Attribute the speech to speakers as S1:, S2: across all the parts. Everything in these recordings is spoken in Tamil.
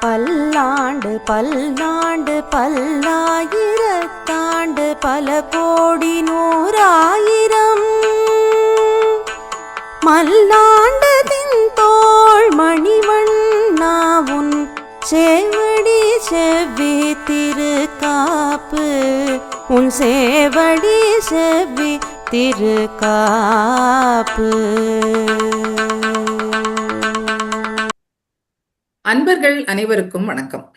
S1: பல்லாண்டு பல்லாண்டு பல்லாயிரத்தாண்டு பல கோடி நூறாயிரம். மல்லாண்டதின் தோள் மணிவண்ணாவுன் சேவடி செவ்வி திருக்காப்பு. உன் சேவடி செவ்வி திருக்காப்பு.
S2: அன்பர்கள் அனைவருக்கும் வணக்கம்.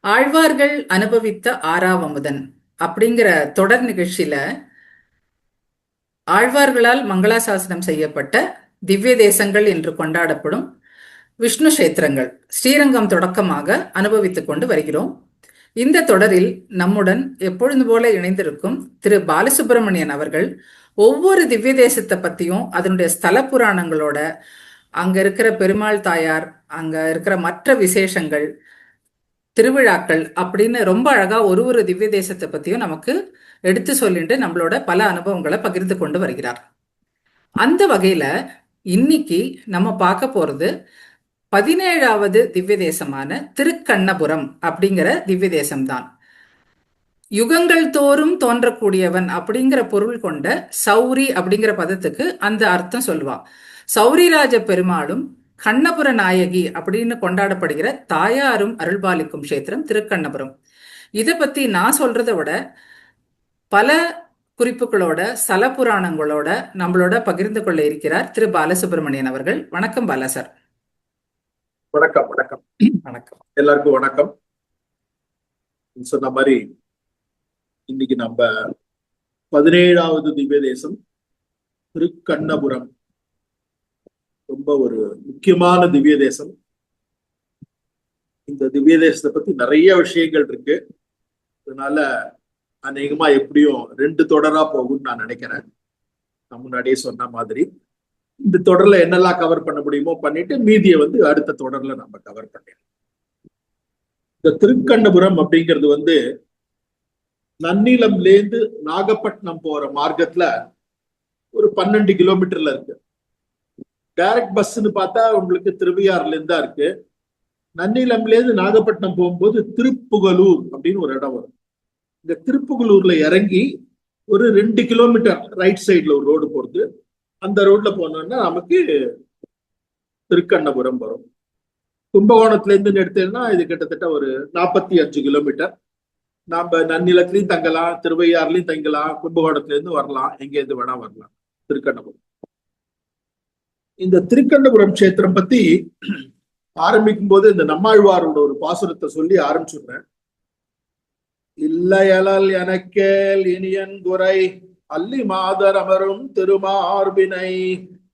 S2: ஆழ்வார்கள் அனுபவித்த ஆறாவமுதன் அப்படிங்கிற தொடர் நிகழ்ச்சியில ஆழ்வார்களால் மங்களாசாசனம் செய்யப்பட்ட திவ்ய தேசங்கள் என்று கொண்டாடப்படும் விஷ்ணு கஷேத்திரங்கள் ஸ்ரீரங்கம் தொடக்கமாக அனுபவித்துக் கொண்டு வருகிறோம். இந்த தொடரில் நம்முடன் எப்பொழுது போல இணைந்திருக்கும் திரு பாலசுப்பிரமணியன் அவர்கள் ஒவ்வொரு திவ்ய தேசத்தை பத்தியும் அதனுடைய ஸ்தல புராணங்களோட அங்க இருக்கிற பெருமாள் தாயார் அங்க இருக்கிற மற்ற விசேஷங்கள் திருவிழாக்கள் அப்படின்னு ரொம்ப அழகா ஒரு ஒரு திவ்ய தேசத்தை பத்தியும் நமக்கு எடுத்து சொல்லிட்டு நம்மளோட பல அனுபவங்களை பகிர்ந்து கொண்டு வருகிறார். அந்த வகையில இன்னைக்கு நம்ம பார்க்க போறது பதினேழாவது திவ்ய தேசமான திருக்கண்ணபுரம் அப்படிங்கிற திவ்ய தேசம்தான். யுகங்கள் தோறும் தோன்றக்கூடியவன் அப்படிங்கிற பொருள் கொண்ட சௌரி அப்படிங்கிற பதத்துக்கு அந்த அர்த்தம் சொல்லுவா. சௌரிராஜ பெருமாளும் கண்ணபுர நாயகி அப்படின்னு கொண்டாடப்படுகிற தாயாரும் அருள்பாலிக்கும் கஷேத்திரம் திருக்கண்ணபுரம். இதை பத்தி நான் சொல்றதை விட பல குறிப்புகளோட ஸ்தல புராணங்களோட நம்மளோட பகிர்ந்து கொள்ள இருக்கிறார் திரு பாலசுப்ரமணியன் அவர்கள். வணக்கம் பாலா சார்
S3: வணக்கம் வணக்கம்.
S2: வணக்கம்.
S3: எல்லாருக்கும் வணக்கம். சொன்ன மாதிரி இன்னைக்கு நம்ம பதினேழாவது திவ்ய தேசம் திருக்கண்ணபுரம். ரொம்ப ஒரு முக்கியமான திவ்ய தேசம் இந்த திவ்ய தேசத்தை பத்தி நிறைய விஷயங்கள் இருக்கு. அதனால அநேகமா எப்படியும் ரெண்டு தொடரா போகும்னு நான் நினைக்கிறேன். நான் முன்னாடியே சொன்ன மாதிரி. இந்த தொடர்ல என்னெல்லாம் கவர் பண்ண முடியுமோ பண்ணிட்டு மீதியை வந்து அடுத்த தொடர்ல நம்ம கவர் பண்ணிடலாம். இந்த திருக்கண்டபுரம் அப்படிங்கிறது வந்து நன்னிலம்ல இருந்து நாகப்பட்டினம் போற மார்க்கத்துல ஒரு பன்னெண்டு கிலோமீட்டர்ல இருக்கு. டைரக்ட் பஸ்ன்னு பார்த்தா உங்களுக்கு திருவையாறுல இருந்தா தான் இருக்கு. நன்னிலம்லேருந்து நாகப்பட்டினம் போகும்போது திருப்புகலூர் அப்படின்னு ஒரு இடம் வரும். இந்த திருப்புகலூர்ல இறங்கி ஒரு ரெண்டு கிலோமீட்டர் ரைட் சைட்ல ஒரு ரோடு போறது. அந்த ரோட்ல போனோம்னா நமக்கு திருக்கண்ணபுரம் வரும். கும்பகோணத்துல இருந்து எடுத்தேன்னா இது கிட்டத்தட்ட ஒரு நாற்பத்தி அஞ்சு கிலோமீட்டர். நாம நன்னிலத்திலையும் தங்கலாம் திருவையாறுலேயும் தங்கலாம் கும்பகோணத்துல இருந்து வரலாம். எங்கேருந்து வேணால் வேணா வரலாம். திருக்கண்ணபுரம். இந்த திருக்கண்டபுரம் கஷேத்திரம் பத்தி ஆரம்பிக்கும் போது இந்த நம்மாழ்வாரோட ஒரு பாசுரத்தை சொல்லி ஆரம்பிச்சுடுறேன். இல்லையலல் எனக்கேல் இனியன் குறை அல்லி மாதர் அமரும் திருமார்பினை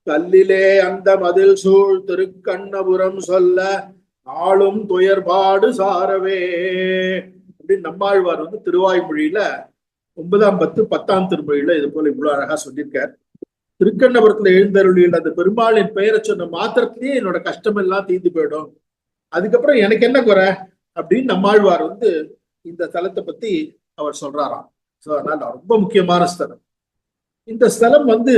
S3: கல்லிலே அந்த மதில் சூழ் திருக்கண்ணபுரம் சொல்ல ஆளும் துயர்பாடு சாரவே. அப்படின்னு நம்மாழ்வார் வந்து திருவாய்மொழியில ஒன்பதாம் பத்து பத்தாம் திருமொழியில இது போல இவ்வளவு அழகா சொல்லியிருக்கார். திருக்கண்ணபுரத்துல எழுந்தருளியில் அந்த பெருமாளின் பெயரை சொன்ன மாத்திரத்திலேயே என்னோட கஷ்டம் எல்லாம் தீர்ந்து போயிடும். அதுக்கப்புறம் எனக்கு என்ன குறை? அப்படின்னு நம்மாழ்வார் வந்து இந்த ஸ்தலத்தை பத்தி அவர் சொல்றாராம். சோ அதனால ரொம்ப முக்கியமான ஸ்தலம். இந்த ஸ்தலம் வந்து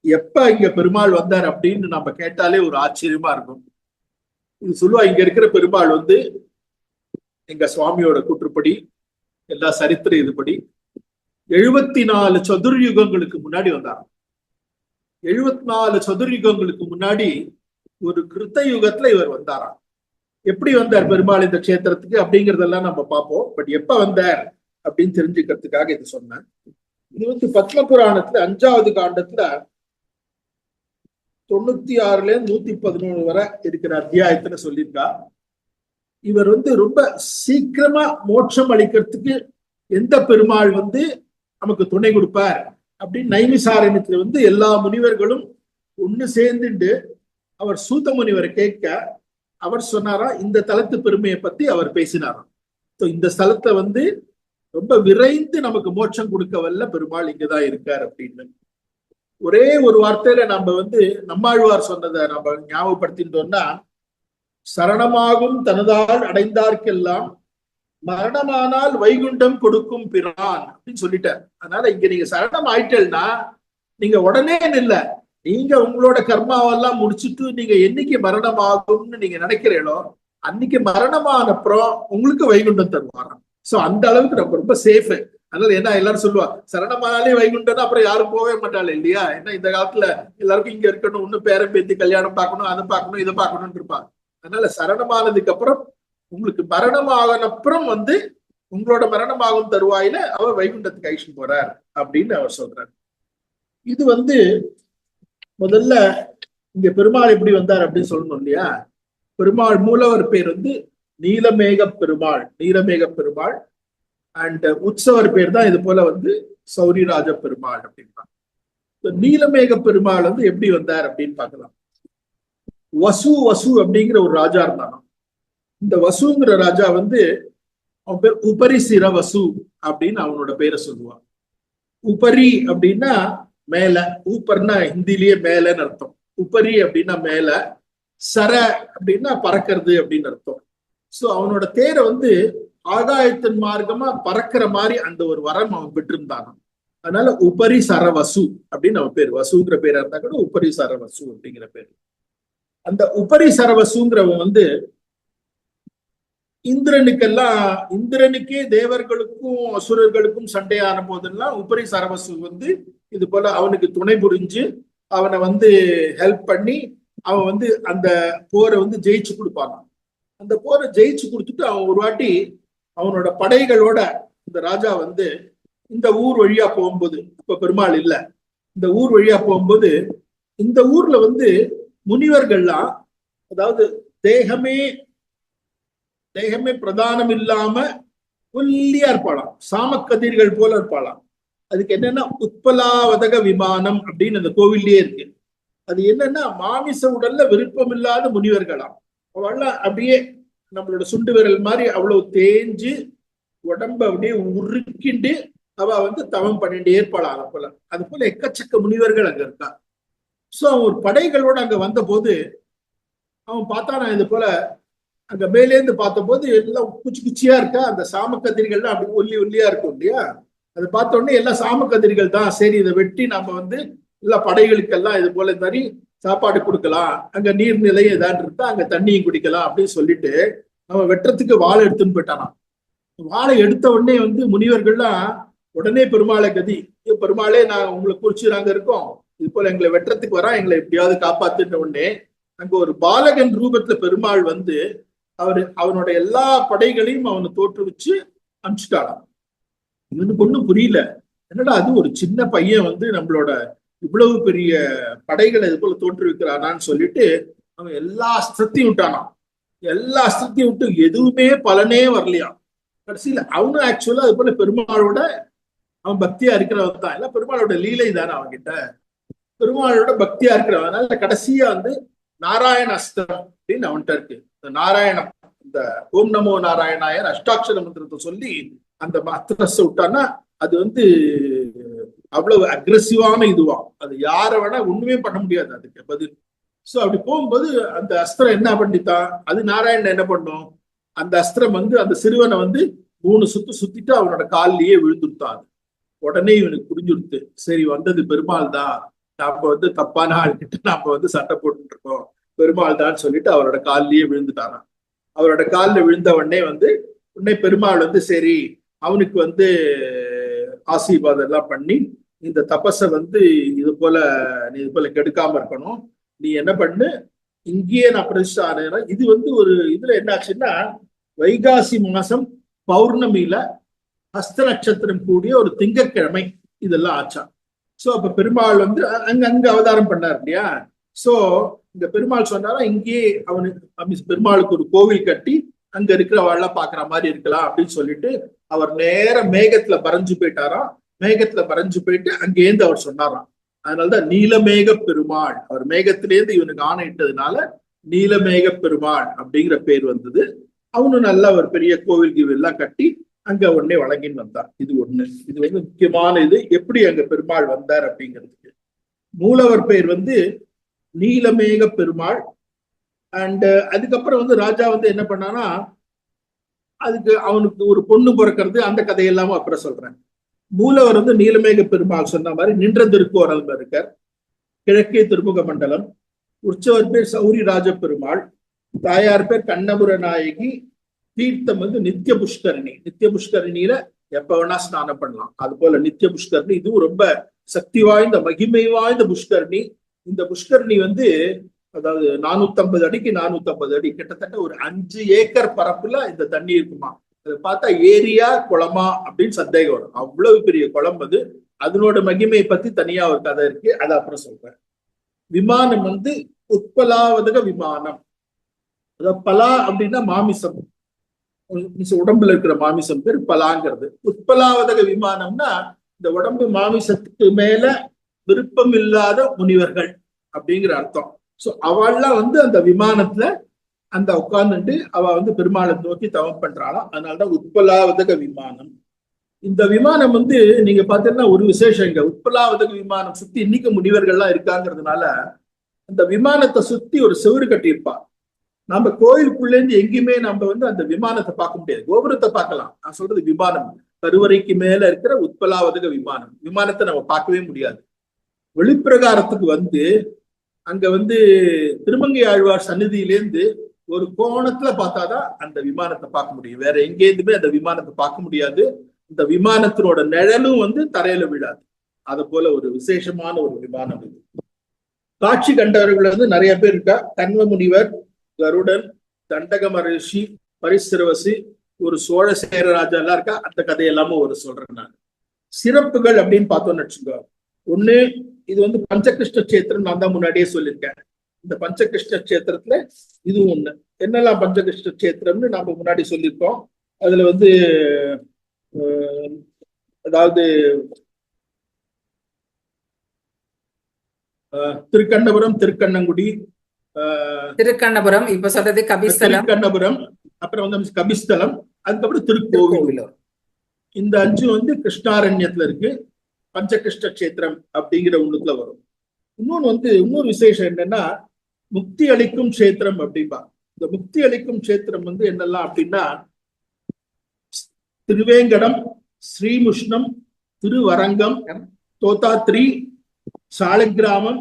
S3: எப்ப இங்க பெருமாள் வந்தார் அப்படின்னு நம்ம கேட்டாலே ஒரு ஆச்சரியமா இருக்கும். இது சொல்லுவா இங்க இருக்கிற பெருமாள் வந்து எங்க சுவாமியோட கூற்றுப்படி எல்லா சரித்திர இதுபடி எழுபத்தி நாலு சதுர்யுகங்களுக்கு முன்னாடி வந்தாராம். எழுபத்தி நாலு சதுர்யுகங்களுக்கு முன்னாடி ஒரு கிருத்த யுகத்துல இவர் வந்தாராம். எப்படி வந்தார் பெருமாள் இந்த க்ஷேத்திரத்துக்கு அப்படிங்கறதெல்லாம் நம்ம பார்ப்போம். பட் எப்ப வந்தார் அப்படின்னு தெரிஞ்சுக்கிறதுக்காக இது சொன்னேன். இது வந்து பத்ம புராணத்துல அஞ்சாவது காண்டத்துல தொண்ணூத்தி ஆறுல இருந்து நூத்தி பதினொன்று வரை இருக்கிற அத்தியாயத்துல சொல்லியிருக்கா. இவர் வந்து ரொம்ப சீக்கிரமா மோட்சம் அளிக்கிறதுக்கு எந்த பெருமாள் வந்து நமக்கு துணை கொடுப்பார்? அப்படின்னு நைமிசாரண்யத்துல வந்து எல்லா முனிவர்களும் ஒண்ணு சேர்ந்துட்டு அவர் சூத்த முனிவரை கேட்க அவர் சொன்னாரா இந்த தலத்து பெருமையை பத்தி அவர் பேசினாராம். இந்த ஸ்தலத்தை வந்து ரொம்ப விரைந்து நமக்கு மோட்சம் கொடுக்க வல்ல பெருமாள் இங்கதான் இருக்கார் அப்படின்னு. ஒரே ஒரு வார்த்தையில நம்ம வந்து நம்மாழ்வார் சொன்னதை நம்ம ஞாபகப்படுத்திட்டோம்னா சரணமாகும் தனதால் அடைந்தார்க்கெல்லாம் மரணமானால் வைகுண்டம் கொடுக்கும் பிரான் அப்படின்னு சொல்லிட்டார். அதனால இங்க நீங்க சரணம் ஆயிட்டேன்னா நீங்க உடனே இல்ல நீங்க உங்களோட கர்மாவெல்லாம் முடிச்சிட்டு நீங்க என்னைக்கு மரணம் ஆகும்னு நீங்க நினைக்கிறீங்களோ அன்னைக்கு மரணமான அப்புறம் உங்களுக்கு வைகுண்டம் தருவாராம். சோ அந்த அளவுக்கு ரொம்ப ரொம்ப சேஃப் அதனால என்ன எல்லாரும் சொல்லுவா சரணமானாலே வைகுண்டம்னா அப்புறம் யாரும் போகவே மாட்டாள் இல்லையா? ஏன்னா இந்த காலத்துல எல்லாருக்கும் இங்க இருக்கணும் இன்னும் பேரம் பேத்தி கல்யாணம் பார்க்கணும் அதை பார்க்கணும் இதை பார்க்கணும்னு இருப்பாங்க. அதனால சரணமானதுக்கு அப்புறம் உங்களுக்கு மரணம் ஆகின அப்புறம் வந்து உங்களோட மரணம் ஆகும் தருவாயில அவர் வைகுண்டத்துக்கு ஐஷன் போறார் அப்படின்னு அவர் சொல்றார். இது வந்து முதல்ல இங்க பெருமாள் எப்படி வந்தார் அப்படின்னு சொல்லணும் இல்லையா? பெருமாள் மூலவர் பேர் வந்து நீலமேக பெருமாள் நீலமேக பெருமாள் அண்ட் உற்சவர் பேர் தான் இது போல வந்து சௌரிராஜ பெருமாள் அப்படின்னா நீலமேக பெருமாள் வந்து எப்படி வந்தார் அப்படின்னு பார்க்கலாம். வசு வசு அப்படிங்கிற ஒரு ராஜா இருந்தானோ இந்த வசுங்கிற ராஜா வந்து அவன் பேர் உபரிசிர வசு அப்படின்னு அவனோட பேரை சொல்லுவான். உபரி அப்படின்னா மேல ஊப்பர்னா ஹிந்திலேயே மேலன்னு அர்த்தம். உபரி அப்படின்னா மேல சர அப்படின்னா பறக்கிறது அப்படின்னு அர்த்தம். சோ அவனோட தேரை வந்து ஆகாயத்தின் மார்க்கமா பறக்கிற மாதிரி அந்த ஒரு வரம் அவன் பெற்றிருந்தான் அதனால உபரி சரவசு அப்படின்னு அவன் பேர். வசுங்கிற பேரா இருந்தா கூட உபரி சரவசு அப்படிங்கிற பேர். அந்த உபரி சரவசுங்கிறவன் வந்து இந்திரனுக்கெல்லாம் இந்திரனுக்கே தேவர்களுக்கும் அசுரர்களுக்கும் சண்டையான போதெல்லாம் உபரி சரவசு வந்து இது போல அவனுக்கு துணை புரிஞ்சு அவனை வந்து ஹெல்ப் பண்ணி அவன் வந்து அந்த போரை வந்து ஜெயிச்சு கொடுப்பான். அந்த போரை ஜெயிச்சு கொடுத்துட்டு அவன் ஒரு வாட்டி அவனோட படைகளோட இந்த ராஜா வந்து இந்த ஊர் வழியா போகும்போது இப்ப பெருமாள் இல்ல இந்த ஊர் வழியா போகும்போது இந்த ஊர்ல வந்து முனிவர்கள்லாம் அதாவது தேகமே தேகமே பிரதானம் இல்லாம ஒல்லியா இருப்பாளாம். சாமக்கதிர்கள் போல இருப்பாளாம். அதுக்கு என்னன்னா உத்பலாவதக விமானம் அப்படின்னு அந்த கோவில்லயே இருக்கு. அது என்னன்னா மாமிச உடல்ல விருப்பம் இல்லாத முனிவர்களாம். அவெல்லாம் அப்படியே நம்மளோட சுண்டு விரல் மாதிரி அவ்வளவு தேஞ்சு உடம்ப அப்படியே உருக்கிண்டு அவ வந்து தவம் பண்ணிட்டு இருப்பாளாம் அது போல. அது போல எக்கச்சக்க முனிவர்கள் அங்க இருக்கா. சோ அவன் ஒரு படைகளோட அங்க வந்த போது அவன் பார்த்தானா இது போல அங்க மேலேந்து பார்த்தபோது எல்லாம் குச்சி குச்சியா இருக்கா? அந்த சாமக்கதிரிகள்லாம் அப்படி ஒல்லி ஒல்லியா இருக்கும் இல்லையா? அதை பார்த்த உடனே எல்லாம் சாம தான். சரி இதை வெட்டி நம்ம வந்து எல்லா படைகளுக்கெல்லாம் இது போல இந்த மாதிரி சாப்பாடு கொடுக்கலாம். அங்க நீர்நிலை ஏதாவது இருந்தா அங்க தண்ணியும் குடிக்கலாம் அப்படின்னு சொல்லிட்டு அவன் வெட்டுறதுக்கு வாழை எடுத்துன்னு போயிட்டானா வாழை எடுத்த உடனே வந்து முனிவர்கள்லாம் உடனே பெருமாளை கதி பெருமாளே நான் உங்களை குறிச்சு நாங்க இருக்கோம். இது போல எங்களை வெட்டுறதுக்கு வரா எங்களை எப்படியாவது காப்பாத்துன உடனே அங்க ஒரு பாலகன் ரூபத்துல பெருமாள் வந்து அவரு அவனோட எல்லா படைகளையும் அவனை தோற்றுவிச்சு அனுப்பிச்சிட்டானாம் இவனுக்கு ஒண்ணும் புரியல. என்னடா அது? ஒரு சின்ன பையன் வந்து நம்மளோட இவ்வளவு பெரிய படைகளை இது போல தோற்றுவிக்கிறானான்னு சொல்லிட்டு அவன் எல்லா அஸ்திரத்தையும் விட்டானாம். எல்லா அஸ்திரத்தையும் விட்டு எதுவுமே பலனே வரலையாம் கடைசியில அவனும் ஆக்சுவலா அது போல பெருமாளோட அவன் பக்தியா இருக்கிறவன் தான். இல்ல பெருமாளோட லீலை தானே அவன்கிட்ட. பெருமாளோட பக்தியா இருக்கிறவன். அதனால கடைசியா வந்து நாராயண அஸ்திரம் அப்படின்னு அவன்கிட்ட இருக்கு. நாராயணம் இந்த ஓம் நமோ நாராயணாயர் அஷ்டாட்சர மந்திரத்தை சொல்லி அந்த அஸ்திரத்தை விட்டான்னா அது வந்து அவ்வளவு அக்ரெசிவான இதுவா? அது யார வேணா ஒண்ணுமே பண்ண முடியாது அதுக்கு பதில். சோ அப்படி போகும்போது அந்த அஸ்திரம் என்ன பண்ணித்தான் அது நாராயணன் என்ன பண்ணும்? அந்த அஸ்திரம் வந்து அந்த சிறுவனை வந்து மூணு சுத்து சுத்திட்டு அவனோட கால்லயே விழுந்துட்டான் அது. உடனே இவனுக்கு புரிஞ்சுடுத்து சரி வந்தது பெருமாள் தான் நாம வந்து தப்பான ஆள்கிட்ட நாம வந்து சண்டை போட்டுட்டு இருக்கோம். பெருமாள் தான் சொல்லிட்டு அவரோட கால்லயே விழுந்துட்டாராம். அவரோட காலில் விழுந்த உடனே வந்து உடனே பெருமாள் வந்து சரி அவனுக்கு வந்து ஆசீர்வாதம் எல்லாம் பண்ணி இந்த தபஸை வந்து இது போல நீ இது போல கெடுக்காம இருக்கணும். நீ என்ன பண்ணு? இங்கேயே நான் பிரதிஷ்டை ஆனேன் இது வந்து ஒரு இதுல என்ன ஆச்சுன்னா வைகாசி மாசம் பௌர்ணமியில ஹஸ்த நட்சத்திரம் கூடிய ஒரு திங்கட்கிழமை இதெல்லாம் ஆச்சான் ஸோ அப்ப பெருமாள் வந்து அ- அங்க அங்க அவதாரம் பண்ணார் இல்லையா? ஸோ இந்த பெருமாள் சொன்னாரா இங்கேயே அவனுக்கு பெருமாளுக்கு ஒரு கோவில் கட்டி அங்க இருக்கிறவாள் பாக்குற மாதிரி இருக்கலாம் அப்படின்னு சொல்லிட்டு அவர் நேர மேகத்துல பறஞ்சு போயிட்டாராம். மேகத்துல பறஞ்சு போயிட்டு அங்கேருந்து அவர் சொன்னாராம். அதனாலதான் நீலமேக பெருமாள். அவர் மேகத்திலேருந்து இவனுக்கு ஆணையிட்டதுனால நீலமேக பெருமாள் அப்படிங்கிற பேர் வந்தது. அவனும் நல்ல ஒரு பெரிய கோவில் கீவில் எல்லாம் கட்டி அங்க உடனே வழங்கின்னு வந்தான். இது ஒண்ணு. இது வந்து முக்கியமான இது. எப்படி அங்க பெருமாள் வந்தார் அப்படிங்கிறதுக்கு. மூலவர் பெயர் வந்து நீலமேக பெருமாள். அண்ட் uh, அதுக்கப்புறம் வந்து ராஜா வந்து என்ன பண்ணானா அதுக்கு அவனுக்கு ஒரு பொண்ணு பிறக்கிறது அந்த கதையெல்லாமும் அப்புறம் சொல்றேன். மூலவர் வந்து நீலமேக பெருமாள் சொன்ன மாதிரி நின்ற திருக்கோரல் இருக்கார். கிழக்கே திருமுக மண்டலம். உற்சவர் பேர் சௌரி ராஜ பெருமாள். தாயார் பேர் கண்ணபுர நாயகி. தீர்த்தம் வந்து நித்திய புஷ்கரணி நித்திய புஷ்கரணியில எப்ப வேணா ஸ்நானம் பண்ணலாம். அது போல நித்திய புஷ்கரணி இதுவும் ரொம்ப சக்தி வாய்ந்த மகிமை வாய்ந்த புஷ்கரணி. இந்த புஷ்கரணி வந்து அதாவது நானூத்தி ஐம்பது அடிக்கு நானூத்தி ஐம்பது அடி கிட்டத்தட்ட ஒரு அஞ்சு ஏக்கர் பரப்புல இந்த தண்ணி இருக்குமா? அதை பார்த்தா ஏரியா குளமா அப்படின்னு சந்தேகம் வரும். அவ்வளவு பெரிய குளம் அது. அதனோட மகிமையை பத்தி தனியா ஒரு கதை இருக்கு. அதை அப்புறம் சொல்றேன். விமானம் வந்து உட்பலாவதக விமானம். அதாவது பலா அப்படின்னா மாமிசம். உம் உடம்புல இருக்கிற மாமிசம் பேர் பலாங்கிறது. உட்பலாவதக விமானம்னா இந்த உடம்பு மாமிசத்துக்கு மேல விருப்பம் இல்லாத முனிவர்கள் அப்படிங்கிற அர்த்தம். சோ அவள்லாம் வந்து அந்த விமானத்துல அந்த உட்கார்ந்துட்டு அவ வந்து பெருமாளை நோக்கி தவம் பண்றாளாம் அதனாலதான் உட்பலாவதக விமானம். இந்த விமானம் வந்து நீங்க பாத்தீங்கன்னா ஒரு விசேஷம் இங்க. உட்பலாவதக விமானம் சுத்தி இன்னைக்கு முனிவர்கள்லாம் இருக்காங்கிறதுனால அந்த விமானத்தை சுத்தி ஒரு செவரு கட்டியிருப்பா. நம்ம கோயிலுக்குள்ள இருந்து எங்கேயுமே நம்ம வந்து அந்த விமானத்தை பார்க்க முடியாது. கோபுரத்தை பார்க்கலாம். நான் சொல்றது விமானம். கருவறைக்கு மேல இருக்கிற உட்பலாவதக விமானம். விமானத்தை நம்ம பார்க்கவே முடியாது. வெளிப்பிரகாரத்துக்கு வந்து அங்க வந்து திருமங்கை ஆழ்வார் சன்னதியிலேருந்து ஒரு கோணத்துல பார்த்தாதான் அந்த விமானத்தை பார்க்க முடியும். வேற எங்கேருந்துமே அந்த விமானத்தை பார்க்க முடியாது. இந்த விமானத்தினோட நிழலும் வந்து தரையில விழாது. அது போல ஒரு விசேஷமான ஒரு விமானம் இது. காட்சி கண்டவர்கள் வந்து நிறைய பேர் இருக்கா? கண்வ முனிவர் கருடன் தண்டக மகரிஷி பரிசிரவசி ஒரு சோழ சேரராஜா எல்லாம் இருக்கா? அந்த கதையெல்லாமும் ஒரு சொல்றேன் நான். சிறப்புகள் அப்படின்னு பார்த்தோம்னு வச்சுக்கோ. ஒண்ணு இது வந்து பஞ்சகிருஷ்ண கஷேத்திரம் நான் தான் முன்னாடியே சொல்லியிருக்கேன். இந்த பஞ்சகிருஷ்ண கஷேத்திரத்துல இதுவும் ஒண்ணு. என்னெல்லாம் பஞ்சகிருஷ்ண கஷேத்திரம்னு நாம முன்னாடி சொல்லியிருக்கோம். அதுல வந்து அதாவது திருக்கண்ணபுரம் திருக்கண்ணங்குடி
S2: திருக்கண்ணபுரம் இப்ப சொல்றது கபிஸ்தலம்.
S3: திருக்கண்ணபுரம் அப்புறம் வந்து கபிஸ்தலம் அதுக்கப்புறம் திருக்கோவில்
S2: திருக்கோவிலூர்.
S3: இந்த அஞ்சு வந்து கிருஷ்ணாரண்யத்துல இருக்கு. பஞ்சகிருஷ்ட கஷேத்திரம் அப்படிங்கிற ஒண்ணுத்துல வரும். இன்னொன்னு வந்து இன்னொரு விசேஷம் என்னன்னா முக்தி அளிக்கும் கஷேத்திரம் அப்படிம்பா. இந்த முக்தி அளிக்கும் கஷேத்திரம் வந்து என்னெல்லாம் அப்படின்னா திருவேங்கடம் ஸ்ரீமுஷ்ணம் திருவரங்கம் தோத்தாத்ரி சாலக்கிராமம்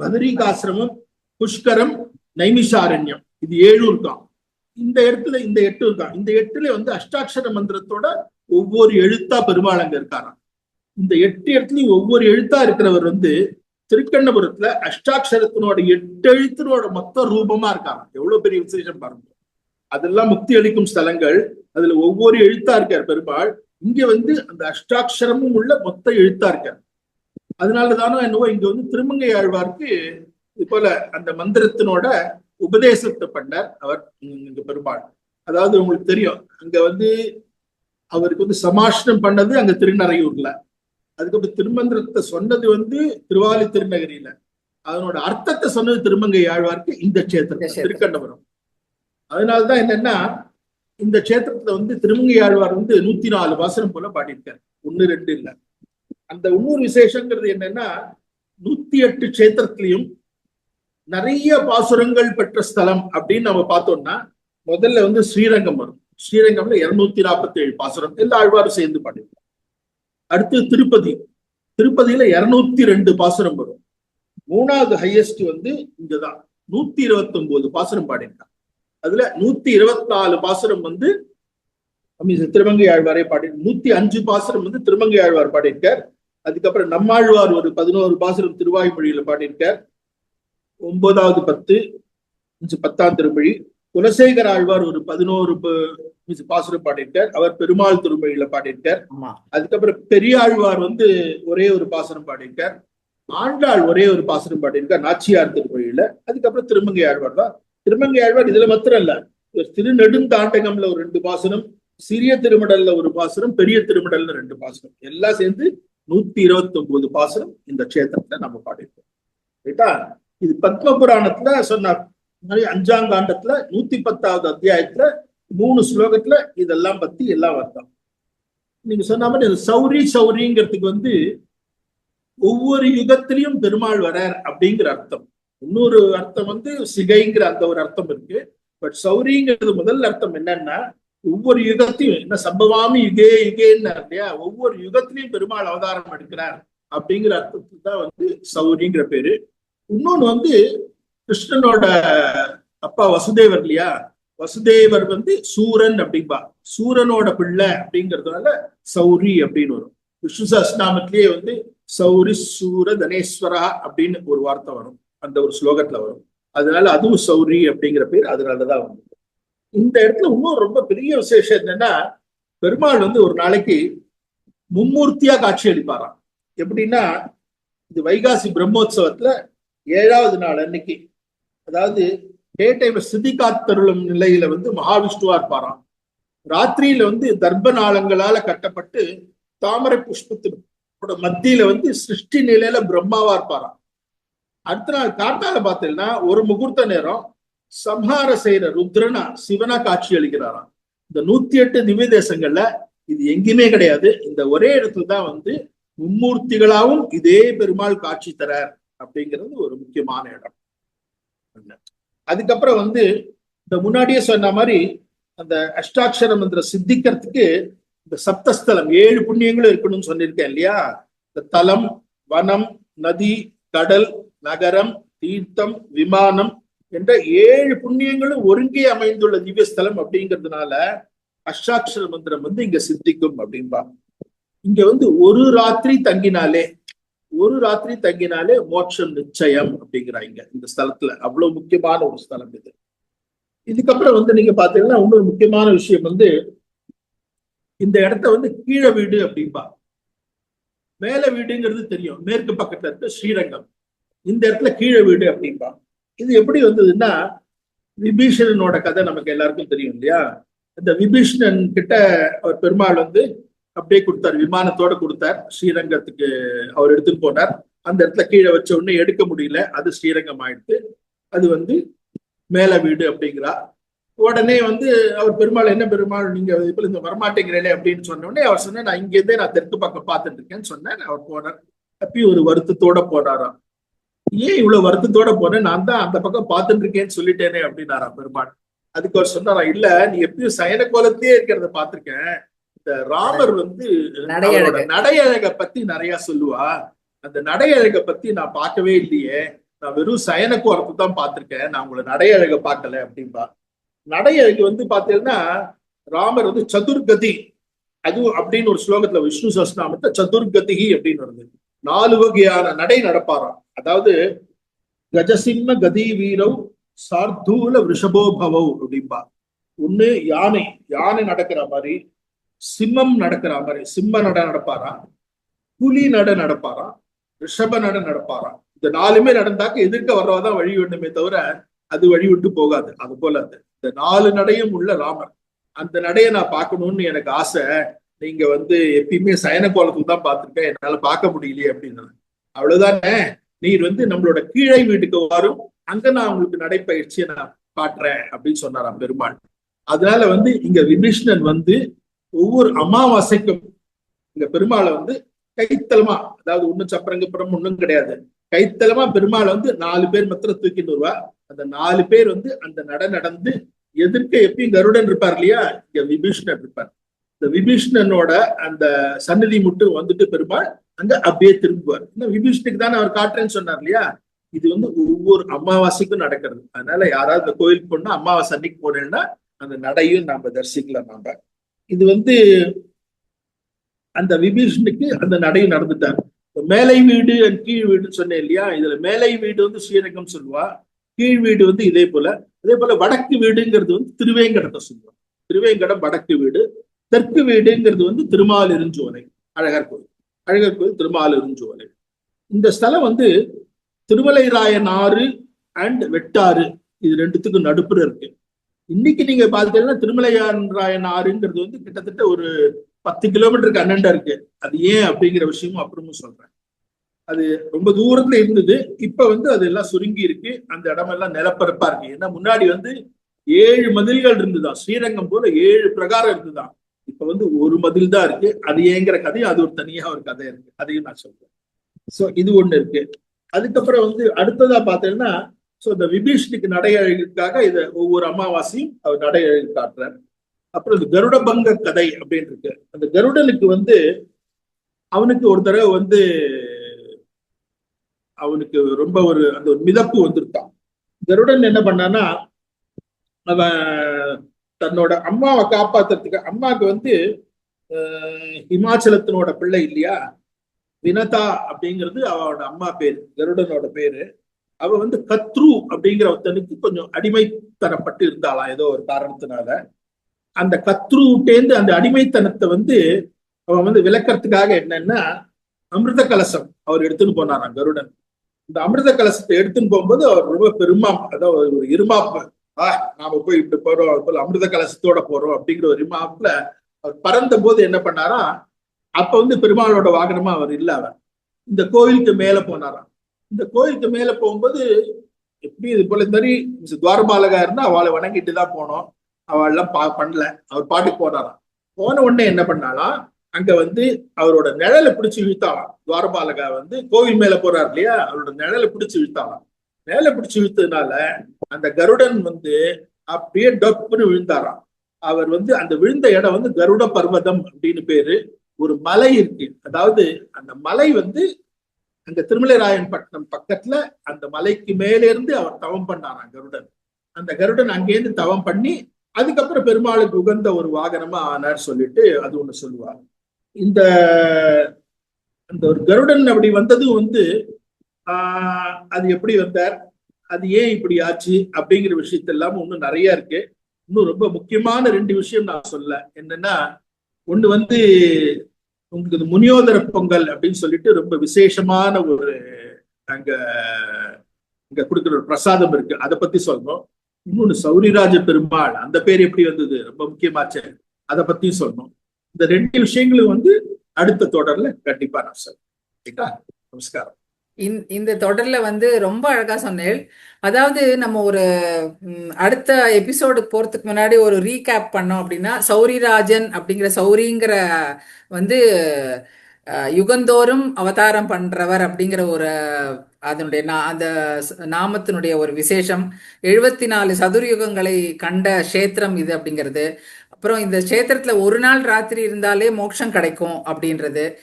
S3: பதரிகாசிரமம் புஷ்கரம் நைமிஷாரண்யம். இது ஏழு இருக்கான் இந்த இடத்துல இந்த எட்டு இருக்கான் இந்த எட்டுல வந்து அஷ்டாட்சர மந்திரத்தோட ஒவ்வொரு எழுத்தா பெருமாள் அங்க இருக்காராம். இந்த எட்டு இடத்துலயும் ஒவ்வொரு எழுத்தா இருக்கிறவர் வந்து திருக்கண்ணபுரத்துல அஷ்டாட்சரத்தினோட எட்டு எழுத்தினோட மொத்த ரூபமா இருக்காங்க. எவ்வளவு பெரிய விசேஷம் பாருங்க. அதெல்லாம் முக்தி அளிக்கும் ஸ்தலங்கள். அதுல ஒவ்வொரு எழுத்தா இருக்கார் பெருமாள். இங்க வந்து அந்த அஷ்டாட்சரமும் உள்ள மொத்த எழுத்தா இருக்கார். அதனாலதானோ என்னவோ இங்க வந்து திருமங்கை ஆழ்வார்க்கு இது போல அந்த மந்திரத்தினோட உபதேசத்தை பண்ணார் அவர் இங்க பெருமாள். அதாவது உங்களுக்கு தெரியும் அங்க வந்து அவருக்கு வந்து சமாஷனம் பண்ணது அங்க திருநறையூர்ல. அதுக்கப்புறம் திருமந்திரத்தை சொன்னது வந்து திருவாலி திருநகரியில. அதனோட அர்த்தத்தை சொன்னது திருமங்கை ஆழ்வார்க்கு இந்த
S2: கஷேத்திரம்.
S3: திருக்கண்டபுரம். அதனாலதான் என்னன்னா இந்த கஷேத்திரத்துல வந்து திருமங்கை ஆழ்வார் வந்து நூத்தி நாலு வாசனம் போல பாடியிருக்காரு. ஒண்ணு ரெண்டு இல்ல. அந்த இன்னொரு விசேஷங்கிறது என்னன்னா நூத்தி எட்டு கஷேத்திரத்திலையும் நிறைய பாசுரங்கள் பெற்ற ஸ்தலம் அப்படின்னு நம்ம பார்த்தோம்னா முதல்ல வந்து ஸ்ரீரங்கம் வரும். ஸ்ரீரங்கம்ல இருநூத்தி நாற்பத்தி ஏழு பாசுரம் எல்லா ஆழ்வாரும் சேர்ந்து பாடிருக்காங்க அடுத்து திருப்பதி. திருப்பதியில இருநூத்தி ரெண்டு பாசுரம் வரும். மூணாவது ஹையஸ்ட் வந்து இங்கதான். நூத்தி இருபத்தி ஒன்பது பாசுரம் பாடியிருக்காங்க அதுல நூத்தி இருபத்தி நாலு பாசுரம் வந்து திருமங்கை ஆழ்வாரே பாடி நூத்தி அஞ்சு பாசுரம் வந்து திருமங்கை ஆழ்வார் பாடியிருக்கார். அதுக்கப்புறம் நம்மாழ்வார் ஒரு பதினோரு பாசுரம் திருவாய்மொழியில பாடியிருக்கார். ஒன்பதாவது பத்து அஞ்சு பத்தாம் திருமொழி. குலசேகர் ஆழ்வார் ஒரு பதினோரு ப- பாசுரம் பாடியிருக்கார் அவர் பெருமாள் திருமொழியில
S2: ஆமா.
S3: அதுக்கப்புறம் பெரியாழ்வார் வந்து ஒரே ஒரு பாசனம் பாடியிருக்கார் ஆண்டாள் ஒரே ஒரு பாசனம் பாடியிருக்கார் நாச்சியார் திருமொழியில அதுக்கப்புறம் திருமங்கை ஆழ்வார் தான். திருமங்கை ஆழ்வார் இதுல மாத்திரம் இல்ல திருநெடுந்தாண்டகம்ல ஒரு ரெண்டு பாசனம் சிறிய திருமடல்ல ஒரு பாசனம் பெரிய திருமடல்ல ரெண்டு பாசனம் எல்லாம் சேர்ந்து நூத்தி இருபத்தி ஒன்பது பாசனம் இந்த க்ஷேத்திரத்துல நம்ம பாடியிருக்கோம். ரைட்டா? இது பத்ம புராணத்துல சொன்னார். இந்த மாதிரி அஞ்சாம் காண்டத்துல நூத்தி பத்தாவது அத்தியாயத்துல மூணு ஸ்லோகத்துல இதெல்லாம் பத்தி எல்லாம் வருதான் நீங்க சொன்ன மாதிரி சௌரி சௌரிங்கிறதுக்கு வந்து ஒவ்வொரு யுகத்திலையும் பெருமாள் வரார் அப்படிங்கிற அர்த்தம். இன்னொரு அர்த்தம் வந்து சிகைங்கிற அந்த ஒரு அர்த்தம் இருக்கு. பட் சௌரிங்கிறது முதல் அர்த்தம் என்னன்னா ஒவ்வொரு யுகத்தையும் என்ன சம்பவாமி யுகே யுகேன்னு இல்லையா? ஒவ்வொரு யுகத்திலையும் பெருமாள் அவதாரம் எடுக்கிறார் அப்படிங்கிற அர்த்தத்துக்கு தான் வந்து சௌரிங்கிற பேரு. இன்னொன்னு வந்து கிருஷ்ணனோட அப்பா வசுதேவர் இல்லையா? வசுதேவர் வந்து சூரன் அப்படிம்பா. சூரனோட பிள்ளை அப்படிங்கறதுனால சௌரி அப்படின்னு வரும். விஷ்ணு சஸ்நாமத்திலேயே வந்து சௌரி சூர தனேஸ்வரா அப்படின்னு ஒரு வார்த்தை வரும். அந்த ஒரு ஸ்லோகத்துல வரும். அதனால அதுவும் சௌரி அப்படிங்கிற பேர் அதனாலதான் வந்து இந்த இடத்துல இன்னும் ரொம்ப பெரிய விசேஷம் என்னன்னா பெருமாள் வந்து ஒரு நாளைக்கு மும்மூர்த்தியா காட்சி அளிப்பாராம். எப்படின்னா இது வைகாசி பிரம்மோத்சவத்துல ஏழாவது நாள் அன்னைக்கு. அதாவது டே டைம்ல சிதி காத்தருளும் நிலையில வந்து மகாவிஷ்ணுவா இருப்பாராம். ராத்திரியில வந்து தர்ப்ப நாளங்களால கட்டப்பட்டு தாமரை புஷ்பத்தினோட மத்தியில வந்து சிருஷ்டி நிலையில பிரம்மாவா இருப்பாராம். அடுத்த நாள் காத்தால பார்த்தீங்கன்னா ஒரு முகூர்த்த நேரம் சம்ஹார செய்யற ருத்ரனா சிவனா காட்சி அளிக்கிறாராம். இந்த நூத்தி எட்டு திவ்ய தேசங்கள்ல இது எங்கேயுமே கிடையாது. இந்த ஒரே இடத்துல தான் வந்து மும்மூர்த்திகளாவும் இதே பெருமாள் காட்சி தரார் அப்படிங்கிறது ஒரு முக்கியமான இடம். அதுக்கப்புறம் வந்து இந்த முன்னாடியே சொன்ன மாதிரி அந்த அஷ்டாட்சர மந்திரம் சித்திக்கிறதுக்கு இந்த சப்தஸ்தலம் ஏழு புண்ணியங்களும் இருக்கணும்னு சொல்லியிருக்கேன் இல்லையா? இந்த தலம் வனம் நதி கடல் நகரம் தீர்த்தம் விமானம் என்ற ஏழு புண்ணியங்களும் ஒருங்கே அமைந்துள்ள திவ்யஸ்தலம் அப்படிங்கிறதுனால அஷ்டாட்சர மந்திரம் வந்து இங்க சித்திக்கும் அப்படின்பா இங்க வந்து ஒரு ராத்திரி தங்கினாலே ஒரு ராத்திரி தங்கினாலே மோட்சம் நிச்சயம் அப்படிங்கிறாங்க இந்த ஸ்தலத்துல. அவ்வளவு முக்கியமான ஒரு ஸ்தலம் இது. இதுக்கப்புறம் வந்து நீங்க பாத்தீங்கன்னா இன்னொரு முக்கியமான விஷயம் வந்து இந்த இடத்த வந்து கீழ வீடு அப்படிம்பா. மேல வீடுங்கிறது தெரியும். மேற்கு பக்கத்துல இருக்கு ஸ்ரீரங்கம். இந்த இடத்துல கீழ வீடு அப்படிம்பா. இது எப்படி வந்ததுன்னா விபீஷணனோட கதை நமக்கு எல்லாருக்கும் தெரியும் இல்லையா? இந்த விபீஷணன் கிட்ட அவர் பெருமாள் வந்து அப்படியே கொடுத்தார். விமானத்தோட கொடுத்தார். ஸ்ரீரங்கத்துக்கு அவர் எடுத்துட்டு போனார். அந்த இடத்துல கீழே வச்ச உடனே எடுக்க முடியல. அது ஸ்ரீரங்கம் ஆயிடுத்து. அது வந்து மேல வீடு அப்படிங்கிறா. உடனே வந்து அவர் பெருமாள் என்ன பெருமாள் நீங்க இப்ப இந்த வரமாட்டேங்கிறேனே அப்படின்னு சொன்ன உடனே அவர் சொன்ன நான் இங்க இருந்தே நான் தெற்கு பக்கம் பார்த்துட்டு இருக்கேன்னு சொன்னேன் அவர் போனார். அப்பயும் ஒரு வருத்தத்தோட போனாராம். ஏன் இவ்வளவு வருத்தத்தோட போனேன் நான் தான் அந்த பக்கம் பார்த்துட்டு இருக்கேன்னு சொல்லிட்டேனே அப்படின்னாராம் பெருமாள். அதுக்கு அவர் சொன்னாராம் இல்ல நீ எப்பயும் சயன கோலத்திலேயே இருக்கிறத பார்த்திருக்கேன். ராமர் வந்து
S2: நடையழகு.
S3: பத்தி நிறைய சொல்லுவா. அந்த நடையழக பத்தி நான் பார்க்கவே இல்லையே. நான் வெறும் சயன கோலத்தை தான் பார்த்திருக்கேன். நான் உங்களை நடையழக பார்க்கல அப்படின்பா நடையழகு வந்து பாத்தீங்கன்னா ராமர் வந்து சதுர்கதி. அதுவும் அப்படின்னு ஒரு ஸ்லோகத்துல விஷ்ணு சஸ்நாமத்தை சதுர்கதி அப்படின்னு வருது. நாலு வகையான நடை நடப்பாராம். அதாவது கஜசிம்ம கதி வீரவ் சார்தூல ரிஷபோ பவவ் அப்படிம்பா. ஒண்ணு யானை. யானை நடக்கிற மாதிரி சிம்மம் நடக்கிற மாதிரி சிம்ம நட நடப்பாராம் புலி நட நடப்பாராம் ரிஷப நட நடப்பாராம் இந்த நாலுமே நடந்தாக்க எதிர்க்க வர்றவாதான் வழி வேண்டுமே தவிர அது வழி விட்டு போகாது. அது போல அது. இந்த நாலு நடையும் உள்ள ராமர். அந்த நடையை நான் பார்க்கணும்னு எனக்கு ஆசை. நீங்க வந்து எப்பயுமே சயன கோலத்துக்கு தான் பார்த்திருக்கேன். என்னால பார்க்க முடியலையே அப்படின்னு அவ்வளவுதானே? நீர் வந்து நம்மளோட கீழே வீட்டுக்கு வரும். அங்க நான் உங்களுக்கு நடைப்பயிற்சியை நான் காட்டுறேன் அப்படின்னு சொன்னாராம் பெருமாள். அதனால வந்து இங்க விபீஷ்ணன் வந்து ஒவ்வொரு அமாவாசைக்கும் இந்த பெருமாளை வந்து கைத்தலமா அதாவது ஒண்ணும் சப்பரங்கப்புறம் ஒண்ணும் கிடையாது. கைத்தலமா பெருமாளை வந்து நாலு பேர் மாத்திரம் தூக்கிட்டு வருவா. அந்த நாலு பேர் வந்து அந்த நட நடந்து எதிர்க்க எப்பயும் கருடன் இருப்பார் இல்லையா? இங்க விபீஷ்ணன் இருப்பார். இந்த விபீஷ்ணனோட அந்த சன்னதி மட்டும் வந்துட்டு பெருமாள் அங்க அப்படியே திரும்புவார். இன்னும் விபீஷ்ணுக்கு தானே அவர் காட்டுறேன்னு சொன்னார் இல்லையா? இது வந்து ஒவ்வொரு அமாவாசைக்கும் நடக்கிறது. அதனால யாராவது இந்த கோயிலுக்கு போனா அமாவாசை அன்னைக்கு போனேன்னா அந்த நடையும் நாம தரிசிக்கலாம் நாம. இது வந்து அந்த விபீஷனுக்கு அந்த நடையும் நடந்துட்டார் மேலை வீடு அண்ட் கீழ் வீடுன்னு சொன்னேன் இல்லையா? இதுல மேலை வீடு வந்து ஸ்ரீரங்கம் சொல்லுவா. கீழ் வீடு வந்து இதே போல. அதே போல வடக்கு வீடுங்கிறது வந்து திருவேங்கடத்தை சொல்லுவோம் திருவேங்கடம் வடக்கு வீடு தெற்கு வீடுங்கிறது வந்து திருமாலிருஞ்சோலை அழகர் கோயில். அழகர் கோயில் திருமாலிருஞ்சோலை இந்த ஸ்தலம் வந்து திருமலைராயன் ஆறு அண்ட் வெட்டாறு. இது ரெண்டுத்துக்கும் நடுப்புற இருக்கு. இன்னைக்கு நீங்க பார்த்தீங்கன்னா திருமலையான்ராயன் ஆறுங்கிறது வந்து கிட்டத்தட்ட ஒரு பத்து கிலோமீட்டருக்கு அண்ணண்டா இருக்கு. அது ஏன் அப்படிங்கிற விஷயமும் அப்புறமும் சொல்றேன். அது ரொம்ப தூரத்துல இருந்தது. இப்ப வந்து அது எல்லாம் சுருங்கி இருக்கு. அந்த இடமெல்லாம் நிலப்பரப்பா இருக்கு. ஏன்னா முன்னாடி வந்து ஏழு மதில்கள் இருந்துதான் ஸ்ரீரங்கம் போல ஏழு பிரகாரம் இருந்துதான் இப்ப வந்து ஒரு மதில் தான் இருக்கு. அது ஏங்கிற கதையும் அது ஒரு தனியா ஒரு கதை இருக்கு. அதையும் நான் சொல்றேன். சோ இது ஒண்ணு இருக்கு. அதுக்கப்புறம் வந்து அடுத்ததா பாத்தீங்கன்னா சோ இந்த விபீஷனுக்கு நடை அழகுக்காக இதை ஒவ்வொரு அமாவாசையும் அவர் நடை அழகு காட்டுறார் அப்புறம் இந்த கருட பங்க கதை அப்படின்னு இருக்கு அந்த கருடனுக்கு வந்து அவனுக்கு ஒரு தடவை வந்து அவனுக்கு ரொம்ப ஒரு அந்த ஒரு மிதப்பு வந்திருக்கான். கருடன் என்ன பண்ணான்னா அவன் தன்னோட அம்மாவை காப்பாத்துறதுக்கு அம்மாவுக்கு வந்து ஹிமாச்சலத்தினோட பிள்ளை இல்லையா? வினதா அப்படிங்கிறது அவனோட அம்மா பேரு கருடனோட பேரு. அவ வந்து கத்ரு அப்படிங்கிற ஒருத்தனுக்கு கொஞ்சம் அடிமைத்தனப்பட்டு இருந்தாளாம் ஏதோ ஒரு காரணத்தினால. அந்த கத்ருட்டேந்து அந்த அடிமைத்தனத்தை வந்து அவன் வந்து விளக்கறதுக்காக என்னன்னா அமிர்த கலசம் அவர் எடுத்துன்னு போனாராம் கருடன். இந்த அமிர்த கலசத்தை எடுத்துன்னு போகும்போது அவர் ரொம்ப பெருமா அதாவது ஒரு இருமாப்பு ஆ நாம போய் இப்படி போறோம் அது போல அமிர்த கலசத்தோட போறோம் அப்படிங்கிற ஒரு இருமாப்புல அவர் பறந்த போது என்ன பண்ணாராம் அப்ப வந்து பெருமாளோட வாகனமா அவர் இல்ல அவர் இந்த கோயிலுக்கு மேல போனாராம். இந்த கோயிலுக்கு மேல போகும்போது எப்படி இது போல இந்த மாதிரி துவாரபாலகா இருந்தா அவளை வணங்கிட்டு தான் போனோம். அவள் எல்லாம் பா பண்ணல. அவர் பாட்டுக்கு போனாராம். போன உடனே என்ன பண்ணாலாம் அங்க வந்து அவரோட நிழலை பிடிச்சி இழுத்தாலாம் துவாரபாலகா வந்து கோவில் மேல போறாரு இல்லையா? அவரோட நிழலை பிடிச்சி இழுத்தாலாம் நிழலை பிடிச்சி இழுத்ததுனால அந்த கருடன் வந்து அப்படியே டப்புன்னு விழுந்தாராம். அவர் வந்து அந்த விழுந்த இடம் வந்து கருட பர்வதம் அப்படின்னு பேரு. ஒரு மலை இருக்கு. அதாவது அந்த மலை வந்து அங்க திருமலைராயன் பட்டினம் பக்கத்துல அந்த மலைக்கு மேல இருந்து அவர் தவம் பண்ணாராம் கருடன். அந்த கருடன் அங்கேருந்து தவம் பண்ணி அதுக்கப்புறம் பெருமாளுக்கு உகந்த ஒரு வாகனமா ஆனார் சொல்லிட்டு அது ஒண்ணு சொல்லுவார். இந்த அந்த ஒரு கருடன் அப்படி வந்ததும் வந்து ஆஹ் அது எப்படி வந்தார்? அது ஏன் இப்படி ஆச்சு? அப்படிங்கிற விஷயத்தெல்லாம் இன்னும் நிறைய இருக்கு. இன்னும் ரொம்ப முக்கியமான ரெண்டு விஷயம் நான் சொல்ல. என்னன்னா ஒண்ணு வந்து உங்களுக்கு இது முனியோதர பொங்கல் அப்படின்னு சொல்லிட்டு ரொம்ப விசேஷமான ஒரு அங்க இங்க கொடுக்குற ஒரு பிரசாதம் இருக்கு. அதை பத்தி சொல்லணும் இன்னொன்னு சௌரிராஜ பெருமாள் அந்த பேர் எப்படி வந்தது? ரொம்ப முக்கியமாச்சு அதை பத்தியும் சொல்லணும் இந்த ரெண்டு விஷயங்களும் வந்து அடுத்த தொடர்ல கண்டிப்பா நான் சொல்றேன். சரிங்களா? நமஸ்காரம்.
S2: இந்த இந்த தொடர்ல வந்து ரொம்ப அழகா சொன்னேன் அதாவது நம்ம ஒரு அடுத்த எபிசோடுக்கு போறதுக்கு முன்னாடி ஒரு ரீகேப் பண்ணோம் அப்படின்னா சௌரிராஜன் அப்படிங்கிற சௌரிங்கிற வந்து யுகந்தோறும் அவதாரம் பண்றவர் அப்படிங்கிற ஒரு அதனுடைய நா- அந்த நாமத்தினுடைய ஒரு விசேஷம். எழுபத்தி நாலு சதுர்யுகங்களை கண்ட க்ஷேத்திரம் இது அப்படிங்கிறது. அப்புறம் இந்த க்ஷேத்திரத்தில் ஒரு நாள் ராத்திரி இருந்தாலே மோட்சம் கிடைக்கும் அப்படின்றது.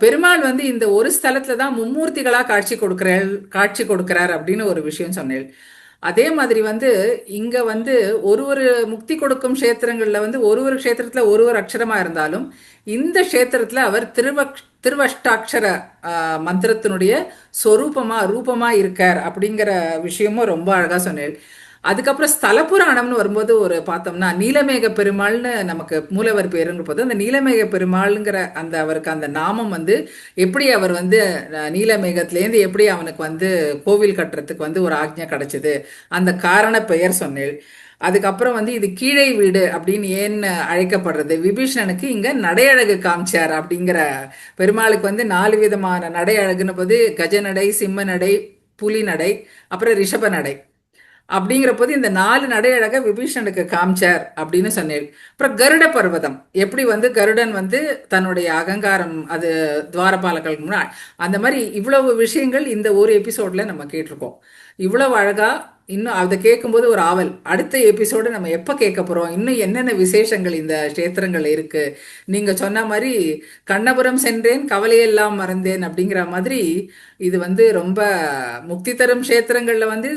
S2: பெருமாள் வந்து இந்த ஒரு ஸ்தலத்துல தான் மும்மூர்த்திகளா காட்சி கொடுக்கிறார் காட்சி கொடுக்கிறார் அப்படின்னு ஒரு விஷயம் சொன்னேன் அதே மாதிரி வந்து இங்க வந்து ஒரு ஒரு முக்தி கொடுக்கும் க்ஷேத்திரங்கள்ல வந்து ஒரு ஒரு க்ஷேத்திரத்துல ஒரு ஒரு அக்ஷரமா இருந்தாலும் இந்த க்ஷேத்திரத்துல அவர் திருவக் திருவஷ்டாட்சர மந்திரத்தினுடைய சொரூபமா ரூபமா இருக்கார் அப்படிங்கிற விஷயமும் ரொம்ப அழகா சொன்னேன் அதுக்கப்புறம் ஸ்தல புராணம்னு வரும்போது ஒரு பார்த்தோம்னா நீலமேக பெருமாள்னு நமக்கு மூலவர் பேருங்கிற போது அந்த நீலமேக பெருமாளுங்கிற அந்த அவருக்கு அந்த நாமம் வந்து எப்படி அவர் வந்து நீலமேகத்துலேருந்து எப்படி அவனுக்கு வந்து கோவில் கட்டுறதுக்கு வந்து ஒரு ஆக்ஞை கிடைச்சது அந்த காரண பெயர் சொன்னேன் அதுக்கப்புறம் வந்து இது கீழே வீடு அப்படின்னு ஏன் அழைக்கப்படுறது? விபீஷணனுக்கு இங்கே நடையழகு காமிச்சார் அப்படிங்கிற பெருமாளுக்கு வந்து நாலு விதமான நடை அழகுன்னு போது கஜநடை சிம்ம நடை புலி நடை அப்புறம் ரிஷப நடை அப்படிங்கிற போது இந்த நாலு நடையழக விபீஷனுக்கு காமிச்சார் அப்படின்னு சொன்னேன். அப்புறம் கருட பர்வதம். எப்படி வந்து கருடன் வந்து தன்னுடைய அகங்காரம் அது துவாரபாலகளுக்கு முன்னாடி அந்த மாதிரி இவ்வளவு விஷயங்கள் இந்த ஒரு எபிசோட்ல நம்ம கேட்டிருக்கோம். இவ்வளவு அழகா இன்னும் அதை கேட்கும்போது ஒரு ஆவல். அடுத்த எபிசோடு நம்ம எப்போ கேட்க போகிறோம் இன்னும் என்னென்ன விசேஷங்கள் இந்த க்ஷேத்திரங்கள் இருக்குது நீங்கள் சொன்ன மாதிரி கண்ணபுரம் சென்றேன் கவலையெல்லாம் மறந்தேன் அப்படிங்கிற மாதிரி இது வந்து ரொம்ப முக்தி தரும் கஷேத்திரங்களில் வந்து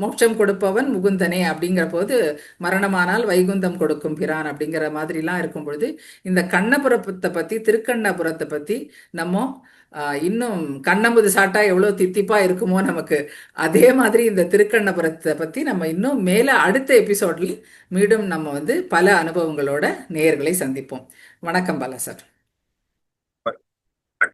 S2: மோட்சம் கொடுப்பவன் முகுந்தனே அப்படிங்கிற போது மரணமானால் வைகுந்தம் கொடுக்கும் பிரான் அப்படிங்கிற மாதிரிலாம் இருக்கும் பொழுது இந்த கண்ணபுரத்தை பற்றி திருக்கண்ணபுரத்தை பற்றி நம்ம இன்னும் கண்ணமுது சாட்டா எவ்வளோ தித்திப்பா இருக்குமோ நமக்கு. அதே மாதிரி இந்த திருக்கண்ணபுரத்தை பத்தி நம்ம இன்னும் மேல அடுத்த எபிசோட்ல மீண்டும் நம்ம வந்து பல அனுபவங்களோட நேயர்களை சந்திப்போம். வணக்கம் பாலா சார்.